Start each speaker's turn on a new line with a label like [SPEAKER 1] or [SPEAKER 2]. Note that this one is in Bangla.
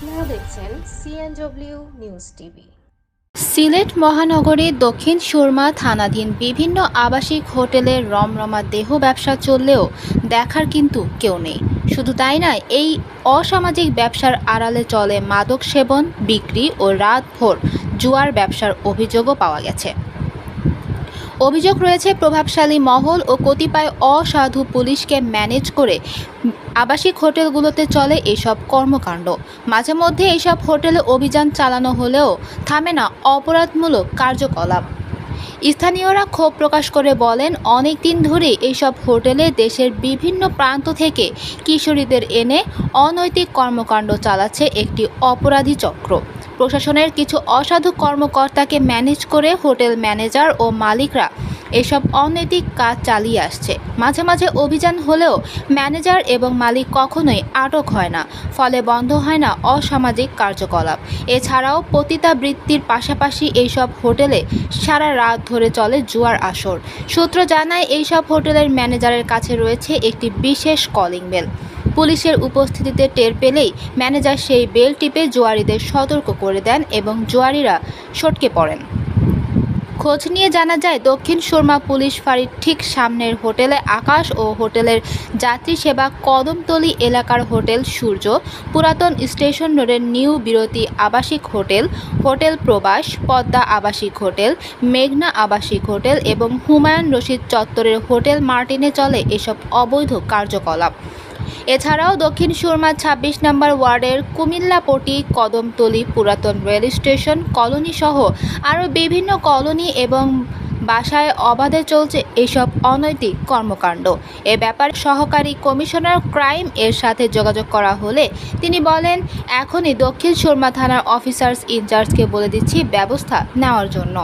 [SPEAKER 1] আপনারা দেখছেন সিএনডব্লিউ নিউজ টিভি
[SPEAKER 2] সিলেট মহানগরীর দক্ষিণ সুরমা থানাধীন বিভিন্ন আবাসিক হোটেলে রমরমা দেহ ব্যবসা চললেও দেখার কিন্তু কেউ নেই। শুধু তাই নয়, এই অসামাজিক ব্যবসার আড়ালে চলে মাদক সেবন বিক্রি ও রাতভর জুয়ার ব্যবসার অভিযোগও পাওয়া গেছে। অভিযোগ রয়েছে, প্রভাবশালী মহল ও কতিপয় অসাধু পুলিশকে ম্যানেজ করে আবাসিক হোটেলগুলোতে চলে এসব কর্মকাণ্ড। মাঝে মধ্যে এইসব হোটেলে অভিযান চালানো হলেও থামে না অপরাধমূলক কার্যকলাপ। স্থানীয়রা ক্ষোভ প্রকাশ করে বলেন, অনেক দিন ধরেই এইসব হোটেলে দেশের বিভিন্ন প্রান্ত থেকে কিশোরীদের এনে অনৈতিক কর্মকাণ্ড চালাচ্ছে একটি অপরাধী চক্র। প্রশাসনের কিছু অসাধু কর্মকর্তাকে ম্যানেজ করে হোটেল ম্যানেজার ও মালিকরা এসব অনৈতিক কাজ চালিয়ে আসছে। মাঝে মাঝে অভিযান হলেও ম্যানেজার এবং মালিক কখনোই আটক হয় না, ফলে বন্ধ হয় না অসামাজিক কার্যকলাপ। এছাড়াও পতিতাবৃত্তির পাশাপাশি এইসব হোটেলে সারা রাত ধরে চলে জুয়ার আসর। সূত্র জানায়, এইসব হোটেলের ম্যানেজারের কাছে রয়েছে একটি বিশেষ কলিং বেল। পুলিশের উপস্থিতিতে টের পেলেই ম্যানেজার সেই বেল টিপে জুয়ারিদের সতর্ক করে দেন এবং জোয়ারিরা সটকে পড়েন। খোঁজ নিয়ে জানা যায়, দক্ষিণ সুরমা পুলিশ ফাঁড়ির ঠিক সামনের হোটেলে আকাশ ও হোটেলের যাত্রী সেবা কদমতলী এলাকার হোটেল সূর্য, পুরাতন স্টেশন রোডের নিউ বিরতি আবাসিক হোটেল হোটেল প্রবাস, পদ্মা আবাসিক হোটেল, মেঘনা আবাসিক হোটেল এবং হুমায়ুন রশিদ চত্বরের হোটেল মার্টিনে চলে এসব অবৈধ কার্যকলাপ। এছাড়াও দক্ষিণ সুরমা ছাব্বিশ নম্বর ওয়ার্ডের কুমিল্লাপটি কদমতলী পুরাতন রেল স্টেশন কলোনি সহ আরও বিভিন্ন কলোনি এবং বাসায় অবাধে চলছে এসব অনৈতিক কর্মকাণ্ড। এ ব্যাপারে সহকারী কমিশনার ক্রাইম এর সাথে যোগাযোগ করা হলে তিনি বলেন, এখনই দক্ষিণ সুরমা থানার অফিসার্স ইনচার্জকে বলে দিচ্ছি ব্যবস্থা নেওয়ার জন্য।